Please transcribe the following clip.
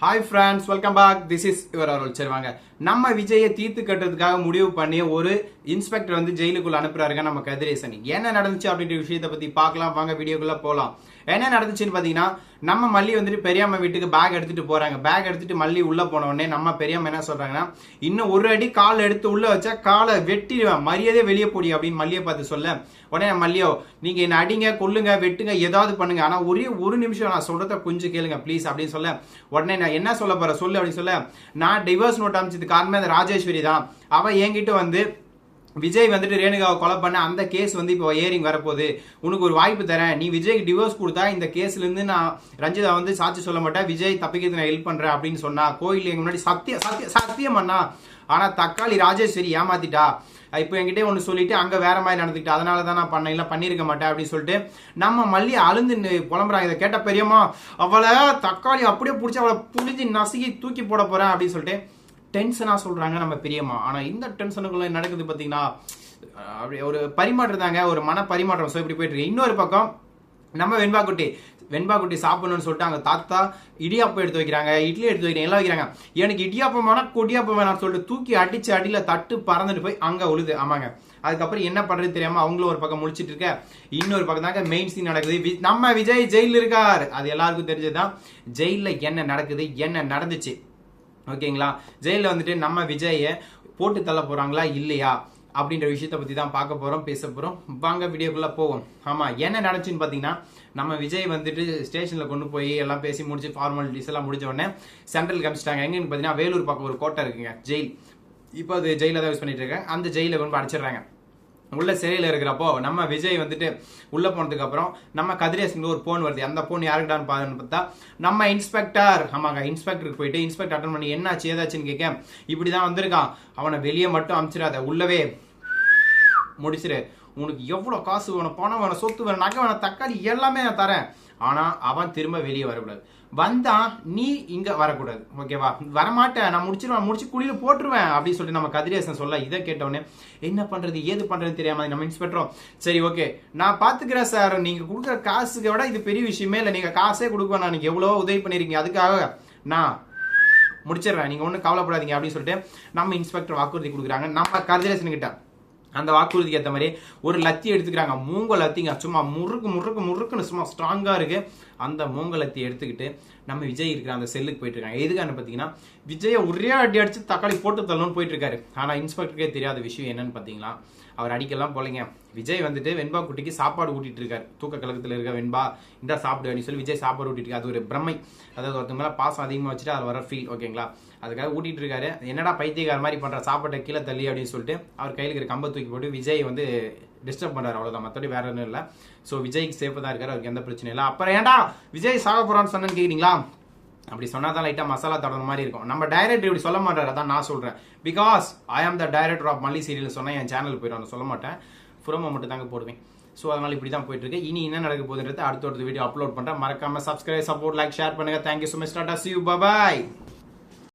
Hi friends welcome back this is இவர் அருள் சரி வாங்க நம்ம விஜயை தீர்த்து கட்டுறதுக்காக முடிவு பண்ணி ஒரு இன்ஸ்பெக்டர் வந்து ஜெயிலுக்குள்ள அனுப்புறாருங்க நம்ம கதிரேசன் என்ன நடந்துச்சு அப்படின்ற விஷயத்தை பத்தி பார்க்கலாம். வாங்க வீடியோக்குள்ள போகலாம் என்ன நடந்துச்சுன்னு பாத்தீங்கன்னா நம்ம மல்லி வந்துட்டு பெரியம்மா வீட்டுக்கு பேக் எடுத்துட்டு போறாங்க. பேக் எடுத்துட்டு மல்லி உள்ள போன உடனே நம்ம பெரியம்மா என்ன சொல்றாங்கன்னா இன்னும் ஒரு அடி கால் எடுத்து உள்ள வச்சா காலை வெட்டிடுவேன். மரியாதை வெளியே போடி அப்படின்னு மல்லியை பார்த்து சொல்ல. உடனே மல்லியோ நீங்க என்ன அடிங்க கொல்லுங்க வெட்டுங்க ஏதாவது பண்ணுங்க. ஆனா ஒரே ஒரு நிமிஷம் நான் சொல்றத கொஞ்சம் கேளுங்க ப்ளீஸ் அப்படின்னு சொல்ல. உடனே நான் என்ன சொல்ல போறேன் சொல்லு அப்படின்னு சொல்ல. நான் டிவோர்ஸ் நோட் அமைச்சது காரணமே அந்த ராஜேஸ்வரி தான். அவ என்கிட்ட வந்து விஜய் வந்துட்டு ரேணுகாவை கொலை பண்ண அந்த கேஸ் வந்து இப்போ ஏரிங் வரப்போகுது. உனக்கு ஒரு வாய்ப்பு தரேன். நீ விஜய்க்கு டிவோர்ஸ் கொடுத்தா இந்த கேஸ்லேருந்து நான் ரஞ்சிதா வந்து சாட்சி சொல்ல மாட்டேன் விஜய் தப்பிக்கிறது நான் ஹெல்ப் பண்ணுறேன் அப்படின்னு சொன்னா கோயில் எங்க முன்னாடி சத்திய சத்திய சத்தியம் பண்ணா. ஆனால் தக்காளி ராஜேஸ்வரி ஏமாத்திட்டா. இப்போ என்கிட்ட ஒன்று சொல்லிட்டு அங்கே வேற மாதிரி நடந்துக்கிட்டு. அதனால தான் நான் பண்ண இல்லை பண்ணியிருக்க மாட்டேன் அப்படின்னு சொல்லிட்டு நம்ம மல்லி அழுந்து புலம்புறாங்க. இதை கேட்ட பெரியம்மா அவளை தக்காளி அப்படியே பிடிச்சி அவளை புளிஞ்சு நசுக்கி தூக்கி போட போகிறேன் அப்படின்னு சொல்லிட்டு டென்ஷனாக சொல்கிறாங்க நம்ம பெரியம்மா. ஆனால் இந்த டென்ஷனுக்குள்ள நடக்குது பார்த்தீங்கன்னா அப்படி ஒரு பரிமாற்றம் தாங்க ஒரு மன பரிமாற்றம் ஸோ இப்படி போயிட்டுருக்கு. இன்னொரு பக்கம் நம்ம வெண்பாக்குட்டி வெண்பாக்குட்டி சாப்பிடணும்னு சொல்லிட்டு அங்கே தாத்தா இடியாப்பம் எடுத்து வைக்கிறாங்க இட்லி எடுத்து வைக்கிறாங்க எல்லாம் வைக்கிறாங்க. எனக்கு இடியாப்பம் வேணா கொடியாப்பம் வேணாம்னு சொல்லிட்டு தூக்கி அடிச்சு அடியில் தட்டு பறந்துட்டு போய் அங்கே உழுது. ஆமாங்க. அதுக்கப்புறம் என்ன பண்றது தெரியாம அவங்களும் ஒரு பக்கம் முடிச்சிட்டு இருக்க. இன்னொரு பக்கம் தாங்க மெயின் சீன் நடக்குது. வி- நம்ம விஜய் ஜெயில இருக்கார். அது எல்லாருக்கும் தெரிஞ்சதுதான். ஜெயில என்ன நடக்குது என்ன நடந்துச்சு ஓகேங்களா? ஜெயிலில் வந்துட்டு நம்ம விஜயை போட்டு தள்ள போகிறாங்களா இல்லையா? அப்படின்ற விஷயத்தை பற்றி தான் பார்க்க போகிறோம் பேச போகிறோம் வாங்க வீடியோக்குள்ளே போவோம். ஆமாம் என்ன நடந்துச்சுன்னு பார்த்தீங்கன்னா நம்ம விஜய் வந்துட்டு ஸ்டேஷனில் கொண்டு போய் எல்லாம் பேசி முடிச்சு ஃபார்மாலிட்டிஸ் எல்லாம் முடிஞ்ச உடனே சென்ட்ரல் காமிச்சிட்டாங்க எங்கன்னு பார்த்தீங்கன்னா வேலூர் பக்கம் ஒரு கோட்டை இருக்குங்க ஜெயில். இப்போ அது ஜெயிலில் தான் யூஸ் பண்ணிட்டு இருக்காங்க. அந்த ஜெயிலில் கொண்டு போய் அடைச்சிடுறாங்க. உள்ள சிறையில் இருக்கிறப்போ நம்ம விஜய் வந்துட்டு உள்ளே போனதுக்கு அப்புறம் நம்ம கதிரேசன் ஒரு போன் வருது. அந்த போன் யாருக்கிட்டான்னு பாருன்னு பார்த்தா நம்ம இன்ஸ்பெக்டர் ஆமாங்க இன்ஸ்பெக்டருக்கு போயிட்டு இன்ஸ்பெக்டர் அட்டன் பண்ணி என்னாச்சு ஏதாச்சுன்னு கேட்க இப்படிதான் வந்திருக்கான். அவனை வெளியே மட்டும் அனுப்பிச்சிடாத உள்ளவே முடிச்சிரு. உனக்கு எவ்வளோ காசு வேணும் பணம் வேணும் சொத்து வேணும் நகை வேணும் தக்காளி எல்லாமே நான் தரேன். ஆனால் அவன் திரும்ப வெளியே வரக்கூடாது. வந்தான் நீ இங்கே வரக்கூடாது. ஓகேவா வரமாட்டேன். நான் முடிச்சிருவேன் முடிச்சு குழியில் போட்டுருவேன் அப்படின்னு சொல்லிட்டு நம்ம கதிரேசன் சொல்ல இதை கேட்டவொடனே என்ன பண்ணுறது ஏது பண்ணுறதுன்னு தெரியாமல் நம்ம இன்ஸ்பெக்டரும் சரி ஓகே நான் பார்த்துக்கிறேன் சார் நீங்கள் கொடுக்குற காசுக்கு விட இது பெரிய விஷயமே இல்லை. நீங்கள் காசே கொடுக்க நான் நீங்க எவ்வளோ உதவி பண்ணியிருக்கீங்க அதுக்காக நான் முடிச்சிடுறேன். நீங்கள் ஒன்றும் கவலைப்படாதீங்க அப்படின்னு சொல்லிட்டு நம்ம இன்ஸ்பெக்டர் வாக்குறுதி கொடுக்குறாங்க. நம்ம கதிரேசன் கிட்ட. அந்த வாக்குறுதிக்கு ஏற்ற மாதிரி ஒரு லத்தி எடுத்துக்கிறாங்க. மூங்க லத்திங்க. சும்மா முறுக்கு முறுக்கு முறுக்குன்னு சும்மா ஸ்ட்ராங்காக இருக்குது அந்த மூங்க லத்தி எடுத்துக்கிட்டு நம்ம விஜய் இருக்கிற அந்த செல்லுக்கு போயிட்டு இருக்காங்க. எதுக்கான பார்த்தீங்கன்னா விஜயை ஒரே அடி அடிச்சு தக்காளி போட்டு தள்ளணும்னு போயிட்டு இருக்காரு. ஆனால் இன்ஸ்பெக்டருக்கே தெரியாத விஷயம் என்னன்னு பார்த்தீங்களா அவர் அடிக்கலாம் போலங்க. விஜய் வந்துட்டு வெண்பா குட்டிக்கு சாப்பாடு ஊட்டிட்டு இருக்காரு. தூக்க கழகத்தில் இருக்க வெண்பா இந்த சாப்பிடு அப்படின்னு சொல்லி விஜய் சாப்பாடு ஊட்டிட்டு இருக்காரு. அது ஒரு பிரமை. அதாவது ஒருத்தங்க மேலே பாசம் அதிகமாக வச்சுட்டு அது வர ஃபீல் ஓகேங்களா அதுக்காக ஊட்டிட்டு இருக்காரு. என்னடா பைத்தியக்கார மாதிரி பண்ணுற சாப்பாட்டை கீழே தள்ளி அப்படின்னு சொல்லிட்டு அவர் கையில் இருக்கிற கம்பை தூக்கி போட்டு விஜய் வந்து டிஸ்டர்ப் பண்றாரு அவ்வளோதான் மற்றபடி வேற ஒன்றும் இல்லை. ஸோ விஜய்க்கு சேஃபாக தான் இருக்காரு. அவருக்கு எந்த பிரச்சனையும் இல்லை. அப்புறம் ஏன்டா விஜய் சாக போகிறான்னு சொன்னேன்னு கேட்குறீங்களா அப்படி சொன்னா தான் லைட்டாக மசாலா தடவை மாதிரி இருக்கும். நம்ம டைரக்டர் இப்படி சொல்ல மாட்டார். அதான் நான் சொல்கிறேன் because I am the director of Malli serial சொன்னால் என் சேனல் போயிடும் நான் சொல்ல மாட்டேன். புறமா மட்டும் தாங்க போடுவேன். ஸோ அதனால் இப்படி தான் போயிட்டு இருக்கு இனி என்ன நடக்க போகுதுன்றது அடுத்த ஒரு வீடியோ அப்லோட் பண்ணுறேன் மறக்காம சப்ஸ்கிரைப் சப்போர்ட் லைக் ஷேர் பண்ணுங்க. Thank you so much tata see you bye